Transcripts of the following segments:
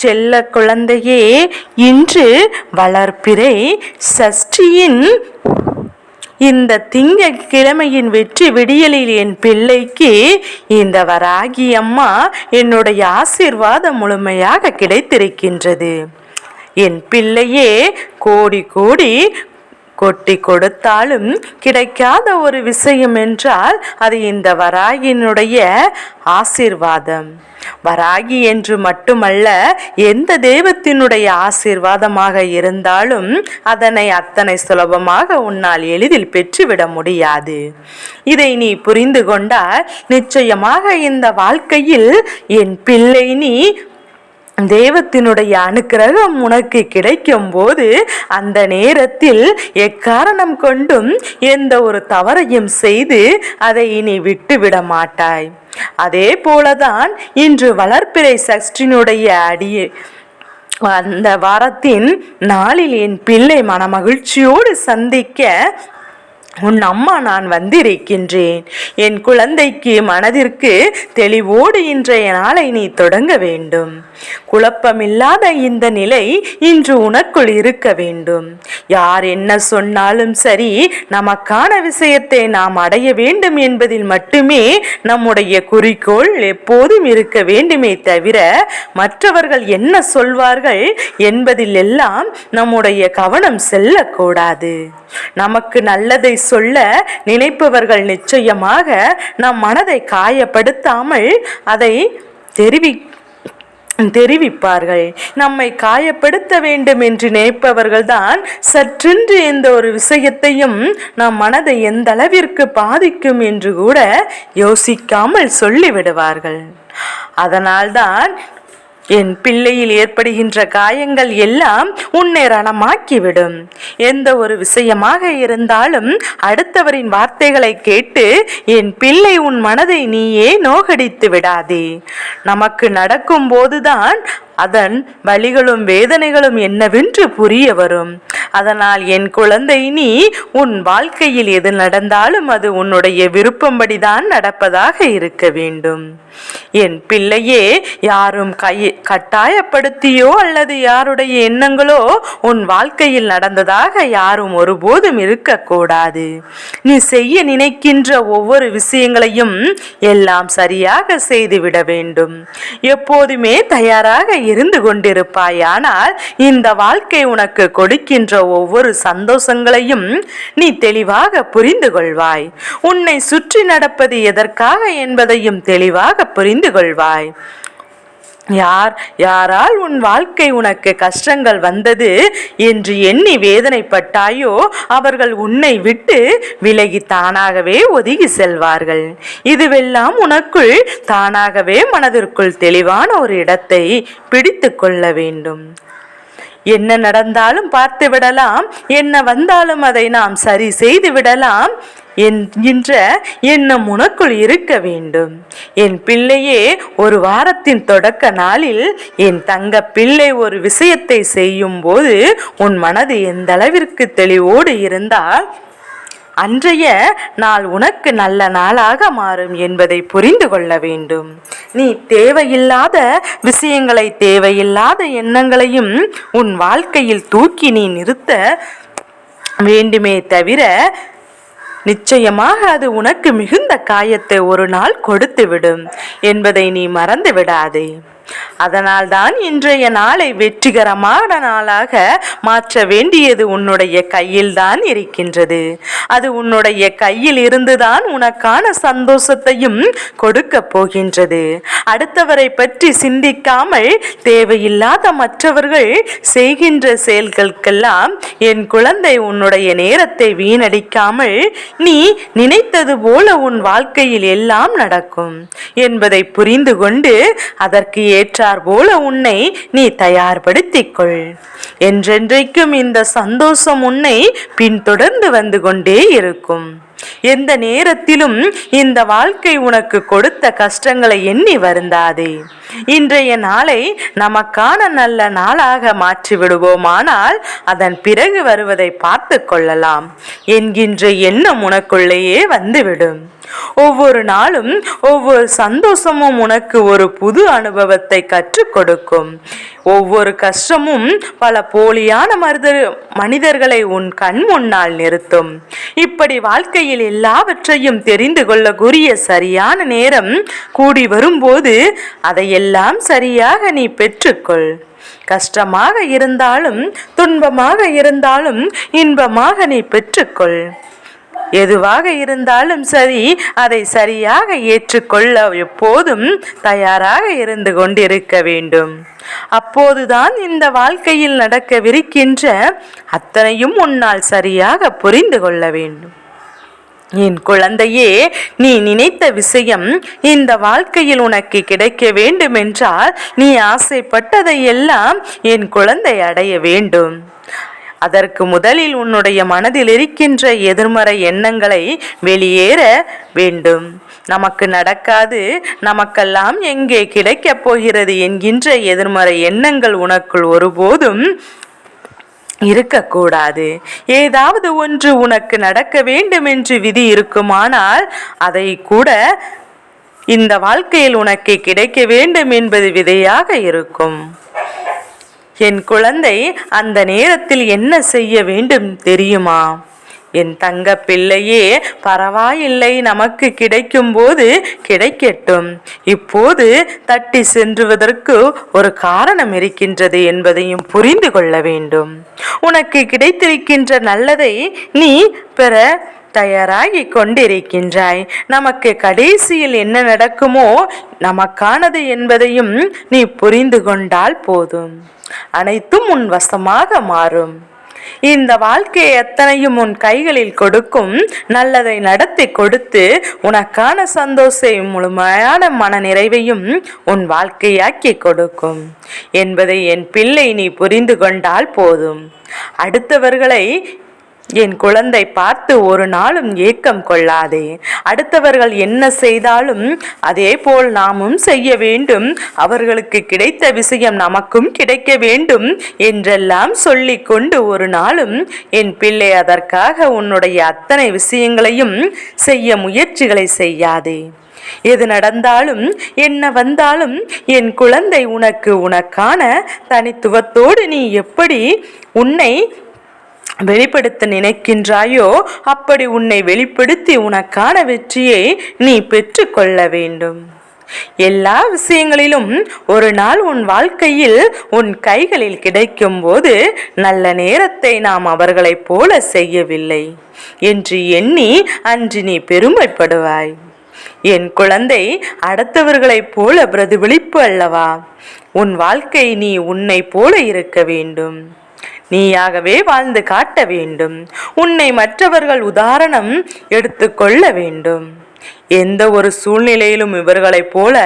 செல்ல குழந்தையே இன்று வளர்ப்பிறை சஷ்டியின் இந்த திங்க கிழமையின் வெற்றி விடியலில் என் பிள்ளைக்கு இந்த வராகி அம்மா என்னுடைய ஆசீர்வாதம் முழுமையாக கிடைத்திருக்கின்றது. என் பிள்ளையே கோடி கோடி கொட்டி கொடுத்தாலும் கிடைக்காத ஒரு விஷயம் என்றால் அது இந்த வராகியினுடைய ஆசீர்வாதம். வராகி என்று மட்டுமல்ல எந்த தெய்வத்தினுடைய ஆசீர்வாதமாக இருந்தாலும் அதனை அத்தனை சுலபமாக உன்னால் எளிதில் பெற்றுவிட முடியாது. இதை நீ புரிந்து கொண்டால் நிச்சயமாக இந்த வாழ்க்கையில் என் பிள்ளை நீ தெய்வத்தினுடைய அனுக்கிரகம் உனக்கு கிடைக்கும் போது அந்த நேரத்தில் எக்காரணம் கொண்டும் எந்த ஒரு தவறையும் செய்து அதை இனி விட்டுவிட மாட்டாய். அதே போலதான் இன்று வளர்ப்பிறை சஷ்டினுடைய அடியே அந்த வாரத்தின் நாளில் என் பிள்ளை மனமகிழ்ச்சியோடு சந்திக்க உன் அம்மா நான் வந்திருக்கின்றேன். என் குழந்தைக்கு மனதிற்கு தெளிவோடு இன்றைய நாளை நீ தொடங்க வேண்டும். குழப்பமில்லாத இந்த நிலை இன்று உனக்குள் இருக்க வேண்டும். யார் என்ன சொன்னாலும் சரி நமக்கான விஷயத்தை நாம் அடைய வேண்டும் என்பதில் மட்டுமே நம்முடைய குறிக்கோள் எப்போதும் இருக்க வேண்டுமே தவிர மற்றவர்கள் என்ன சொல்வார்கள் என்பதில் எல்லாம் நம்முடைய கவனம் செல்லக்கூடாது. நமக்கு நல்லதை சொல்ல நினைப்பவர்கள் நிச்சயமாக நம் மனதை காயப்படுத்தாமல் அதை தெரிவி தெரிவிப்பார்கள். நம்மை காயப்படுத்த வேண்டும் என்று நினைப்பவர்கள்தான் சற்றென்று எந்த ஒரு விஷயத்தையும் நம் மனதை எந்த அளவிற்கு பாதிக்கும் என்று கூட யோசிக்காமல் சொல்லிவிடுவார்கள். அதனால்தான் என் பிள்ளையில் ஏற்படுகின்ற காயங்கள் எல்லாம் உன்னை ரணமாக்கிவிடும். எந்த ஒரு விஷயமாக இருந்தாலும் அடுத்தவரின் வார்த்தைகளை கேட்டு என் பிள்ளை உன் மனதை நீயே நோகடித்து விடாதே. நமக்கு நடக்கும் போதுதான் அதன் வலிகளும் வேதனைகளும் என்னவென்று புரிய வரும். அதனால் என் குழந்தை நீ உன் வாழ்க்கையில் எது நடந்தாலும் அது உன்னுடைய விருப்பம்படிதான் நடப்பதாக இருக்க வேண்டும். என் பிள்ளையே யாரும் கை கட்டாயப்படுத்தியோ அல்லது யாருடைய எண்ணங்களோ உன் வாழ்க்கையில் நடந்ததாக யாரும் ஒருபோதும் இருக்கக்கூடாது. நீ செய்ய நினைக்கின்ற ஒவ்வொரு விஷயங்களையும் எல்லாம் சரியாக செய்துவிட வேண்டும். எப்போதுமே தயாராக இருந்து கொண்டிருப்பாயானால் இந்த வாழ்க்கை உனக்கு கொடுக்கின்ற ஒவ்வொரு சந்தோஷங்களையும் நீ தெளிவாக புரிந்து கொள்வாய். உன்னை சுற்றி நடப்பது எதற்காக என்பதையும் தெளிவாக புரிந்து கொள்வாய். யார் யாரால் உன் வாழ்க்கை உனக்கு கஷ்டங்கள் வந்தது என்று எண்ணி வேதனைப்பட்டாயோ அவர்கள் உன்னை விட்டு விலகி தானாகவே ஒதுங்கி செல்வார்கள். இதுவெல்லாம் உனக்குள் தானாகவே மனதிற்குள் தெளிவான ஒரு இடத்தை பிடித்து கொள்ள வேண்டும். என்ன நடந்தாலும் பார்த்து விடலாம். என்ன வந்தாலும் அதை நாம் சரி செய்து விடலாம். என்கின்ற எண்ணம் உனக்குள் இருக்க வேண்டும். என் பிள்ளையே ஒரு வாரத்தின் தொடக்க நாளில் என் தங்க பிள்ளை ஒரு விஷயத்தை செய்யும் போது உன் மனது எந்த அளவிற்கு தெளிவோடு இருந்தால் அன்றைய நாள் உனக்கு நல்ல நாளாக மாறும் என்பதை புரிந்து கொள்ள வேண்டும். நீ தேவையில்லாத விஷயங்களை தேவையில்லாத எண்ணங்களையும் உன் வாழ்க்கையில் தூக்கி நீ நிறுத்த வேண்டுமே தவிர நிச்சயமாக அது உனக்கு மிகுந்த காயத்தை ஒரு நாள் கொடுத்துவிடும் என்பதை நீ மறந்து விடாதே அதனால்தான் இன்றைய நாளை வெற்றிகரமான நாளாக மாற்ற வேண்டியது உன்னுடைய கையில்தான் இருக்கின்றது. அது உன்னுடைய கையில் இருந்துதான் உனக்கான சந்தோஷத்தையும் கொடுக்க போகின்றது. அடுத்தவரை பற்றி சிந்திக்காமல் தேவையில்லாத மற்றவர்கள் செய்கின்ற செயல்களுக்கெல்லாம் என் குழந்தை உன்னுடைய நேரத்தை வீணடிக்காமல் நீ நினைத்தது போல உன் வாழ்க்கையில் எல்லாம் நடக்கும் என்பதை புரிந்து கொண்டு அதற்கு ஏற்றார் போல உன்னை நீ தயார்படுத்திக் கொள் என்றென்றைக்கும் இந்த சந்தோஷம் உன்னை பின்தொடர்ந்து வந்து கொண்டே இருக்கும். எந்த நேரத்திலும் இந்த வாழ்க்கை உனக்கு கொடுத்த கஷ்டங்களை எண்ணி வருந்தாதே. இன்றைய நாளை நமக்கான நல்ல நாளாக மாற்றி விடுவோமானால் அதன் பிறகு வருவதை பார்த்து கொள்ளலாம். என்கின்ற எண்ணம் உனக்குள்ளேயே வந்துவிடும். ஒவ்வொரு நாளும் ஒவ்வொரு சந்தோஷமும் உனக்கு ஒரு புது அனுபவத்தை கற்றுக் கொடுக்கும். ஒவ்வொரு கஷ்டமும் பல போலியான மருத மனிதர்களை உன் கண் முன்னால் நிறுத்தும். இப்படி வாழ்க்கையில் எல்லாவற்றையும் தெரிந்து கொள்ளக்கூடிய சரியான நேரம் கூடி வரும்போது அதையெல்லாம் சரியாக நீ பெற்றுக்கொள். கஷ்டமாக இருந்தாலும் துன்பமாக இருந்தாலும் இன்பமாக நீ பெற்றுக்கொள். எதுவாக இருந்தாலும் சரி அதை சரியாக ஏற்றுக்கொள்ள எப்போதும் தயாராக இருந்து கொண்டிருக்க வேண்டும். அப்போதுதான் இந்த வாழ்க்கையில் நடக்கவிருக்கின்ற அத்தனையும் உன்னால் சரியாக புரிந்து கொள்ள வேண்டும். என் குழந்தையே நீ நினைத்த விஷயம் இந்த வாழ்க்கையில் உனக்கு கிடைக்க வேண்டுமென்றால் நீ ஆசைப்பட்டதை எல்லாம் என் குழந்தை அடைய வேண்டும். அதற்கு முதலில் உன்னுடைய மனதில் இருக்கின்ற எதிர்மறை எண்ணங்களை வெளியேற வேண்டும். நமக்கு நடக்காது நமக்கெல்லாம் எங்கே கிடைக்கப் போகிறது என்கின்ற எதிர்மறை எண்ணங்கள் உனக்குள் ஒருபோதும் இருக்கக்கூடாது. ஏதாவது ஒன்று உனக்கு நடக்க வேண்டும் என்று விதி இருக்குமானால் அதை கூட இந்த வாழ்க்கையில் உனக்கு கிடைக்க வேண்டும் என்பது விதையாக இருக்கும். என் குழந்தை அந்த நேரத்தில் என்ன செய்ய வேண்டும் தெரியுமா? என் தங்க பிள்ளையே பரவாயில்லை நமக்கு கிடைக்கும் போது கிடைக்கட்டும். இப்போது தட்டி சென்றுவதற்கு ஒரு காரணம் இருக்கின்றது என்பதையும் புரிந்து கொள்ள வேண்டும். உனக்கு கிடைத்திருக்கின்ற நல்லதை நீ பெற தயாராகி கொண்டிருக்கின்றாய் நமக்கு கடைசியில் என்ன நடக்குமோ நமக்கானது என்பதையும் நீ புரிந்து கொண்டால் போதும். அனைத்தும் உன் வசமாக மாறும். இந்த வாழ்க்கையை எத்தனையும் உன் கைகளில் கொடுக்கும். நல்லதை நடத்தி கொடுத்து உனக்கான சந்தோஷையும் முழுமையான மன நிறைவையும் உன் வாழ்க்கையாக்கி கொடுக்கும். என்பதை என் பிள்ளை நீ புரிந்து கொண்டால் போதும். அடுத்தவர்களை என் குழந்தை பார்த்து ஒரு நாளும் ஏக்கம் கொள்ளாதே. அடுத்தவர்கள் என்ன செய்தாலும் அதே போல் நாமும் செய்ய வேண்டும். அவர்களுக்கு கிடைத்த விஷயம் நமக்கும் கிடைக்க வேண்டும் என்றெல்லாம் சொல்லி கொண்டு ஒரு நாளும் என் பிள்ளை அதற்காக உன்னுடைய அத்தனை விஷயங்களையும் செய்ய முயற்சிகளை செய்யாதே. எது நடந்தாலும் என்ன வந்தாலும் என் குழந்தை உனக்கு உனக்கான தனித்துவத்தோடு நீ எப்படி உன்னை வெளிப்படுத்த நினைக்கின்றாயோ அப்படி உன்னை வெளிப்படுத்தி உனக்கான வெற்றியை நீ பெற்றுக்கொள்ள வேண்டும். எல்லா விஷயங்களிலும் ஒரு நாள் உன் வாழ்க்கையில் உன் கைகளில் கிடைக்கும் போது நல்ல நேரத்தை நாம் அவர்களைப் போல செய்யவில்லை என்று எண்ணி அன்று நீ பெருமைப்படுவாய். என் குழந்தை அடுத்தவர்களைப் போல பிரதிபலிப்பு அல்லவா? உன் வாழ்க்கை நீ உன்னை போல இருக்க வேண்டும். நீயாகவே வாழ்ந்து காட்ட வேண்டும். உன்னை மற்றவர்கள் உதாரணம் எடுத்துக்கொள்ள வேண்டும். எந்த ஒரு சூழ்நிலையிலும் இவர்களைப் போல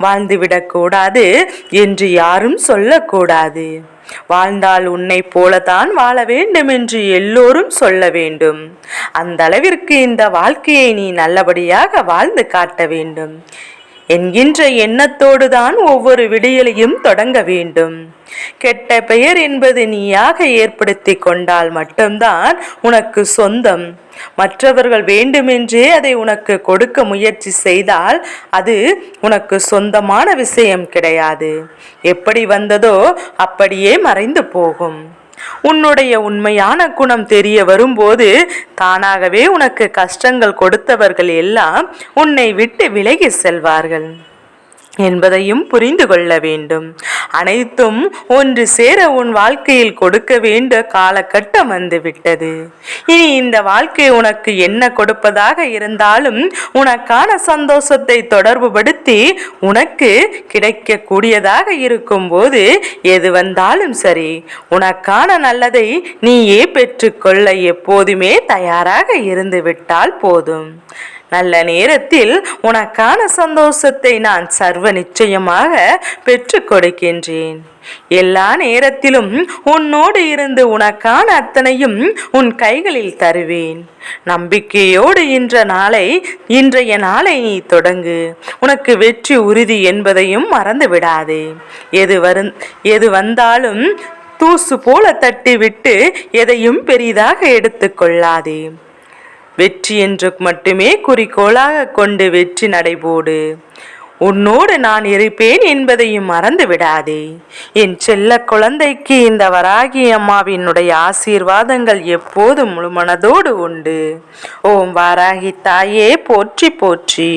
வாழ்ந்துவிடக்கூடாது என்று யாரும் சொல்லக்கூடாது வாழ்ந்தால் உன்னை போலதான் வாழ வேண்டும் என்று எல்லோரும் சொல்ல வேண்டும். அந்த அளவிற்கு இந்த வாழ்க்கையை நீ நல்லபடியாக வாழ்ந்து காட்ட வேண்டும். என்கின்ற எண்ணத்தோடு தான் ஒவ்வொரு விடியலையும் தொடங்க வேண்டும். கெட்ட பெயர் என்பது நீயாக ஏற்படுத்தி கொண்டால் மட்டும்தான் உனக்கு சொந்தம். மற்றவர்கள் வேண்டுமென்றே அதை உனக்கு கொடுக்க முயற்சி செய்தால் அது உனக்கு சொந்தமான விஷயம் கிடையாது. எப்படி வந்ததோ அப்படியே மறைந்து போகும். உன்னுடைய உண்மையான குணம் தெரிய வரும்போது தானாகவே உனக்கு கஷ்டங்கள் கொடுத்தவர்கள் எல்லாம் உன்னை விட்டு விலகி செல்வார்கள். என்பதையும் புரிந்து கொள்ள வேண்டும். அனைத்தும் ஒன்று சேர உன் வாழ்க்கையில் கொடுக்க வேண்ட காலகட்டம் வந்துவிட்டது. இனி இந்த வாழ்க்கை உனக்கு என்ன கொடுப்பதாக இருந்தாலும் உனக்கான சந்தோஷத்தை தொடர்புபடுத்தி உனக்கு கிடைக்கக்கூடியதாக இருக்கும்போது எது வந்தாலும் சரி உனக்கான நல்லதை நீயே பெற்றுக்கொள்ள எப்போதுமே தயாராக இருந்து விட்டால் போதும். நல்ல நேரத்தில் உனக்கான சந்தோஷத்தை நான் சர்வ நிச்சயமாக பெற்று கொடுக்கின்றேன். எல்லா நேரத்திலும் உன்னோடு இருந்து உனக்கான அத்தனையும் உன் கைகளில் தருவேன். நம்பிக்கையோடு இன்ற நாளை இன்றைய நாளை நீ தொடங்கு. உனக்கு வெற்றி உறுதி என்பதையும் மறந்து விடாதே எது வரு எது வந்தாலும் தூசு போல தட்டிவிட்டு எதையும் பெரிதாக எடுத்துக்கொள்ளாதே வெற்றி என்று மட்டுமே குறிக்கோளாக கொண்டு வெற்றி நடைபோடு. உன்னோடு நான் இருப்பேன் என்பதையும் மறந்து விடாதே. என் செல்ல குழந்தைக்கு இந்த வராகி அம்மாவினுடைய ஆசீர்வாதங்கள் எப்போதும் முழுமனதோடு உண்டு. ஓம் வாராகி தாயே போற்றி போற்றி.